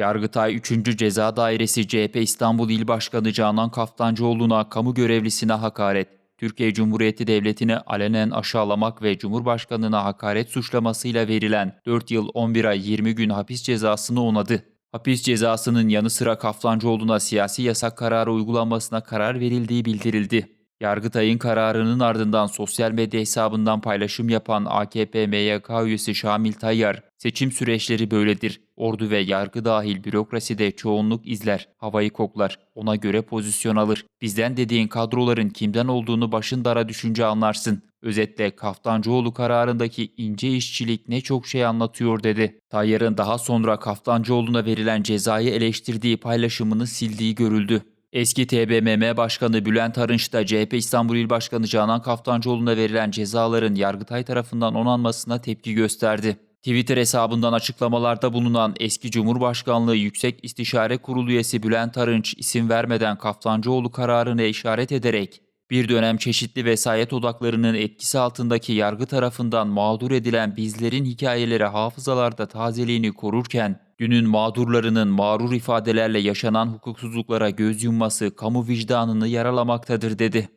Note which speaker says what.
Speaker 1: Yargıtay 3. Ceza Dairesi CHP İstanbul İl Başkanı Canan Kaftancıoğlu'na kamu görevlisine hakaret, Türkiye Cumhuriyeti Devleti'ni alenen aşağılamak ve Cumhurbaşkanına hakaret suçlamasıyla verilen 4 yıl 11 ay 20 gün hapis cezasını onadı. Hapis cezasının yanı sıra Kaftancıoğlu'na siyasi yasak kararı uygulanmasına karar verildiği bildirildi. Yargıtay'ın kararının ardından sosyal medya hesabından paylaşım yapan AKP MYK üyesi Şamil Tayyar, seçim süreçleri böyledir. Ordu ve yargı dahil bürokraside çoğunluk izler, havayı koklar, ona göre pozisyon alır. Bizden dediğin kadroların kimden olduğunu başın dara düşünce anlarsın. Özetle Kaftancıoğlu kararındaki ince işçilik ne çok şey anlatıyor dedi. Tayyar'ın daha sonra Kaftancıoğlu'na verilen cezayı eleştirdiği paylaşımını sildiği görüldü. Eski TBMM Başkanı Bülent Arınç da CHP İstanbul İl Başkanı Canan Kaftancıoğlu'na verilen cezaların Yargıtay tarafından onanmasına tepki gösterdi. Twitter hesabından açıklamalarda bulunan eski Cumhurbaşkanlığı Yüksek İstişare Kurulu üyesi Bülent Arınç isim vermeden Kaftancıoğlu kararını işaret ederek bir dönem çeşitli vesayet odaklarının etkisi altındaki yargı tarafından mağdur edilen bizlerin hikayeleri hafızalarda tazeliğini korurken, dünün mağdurlarının mağrur ifadelerle yaşanan hukuksuzluklara göz yumması kamu vicdanını yaralamaktadır dedi.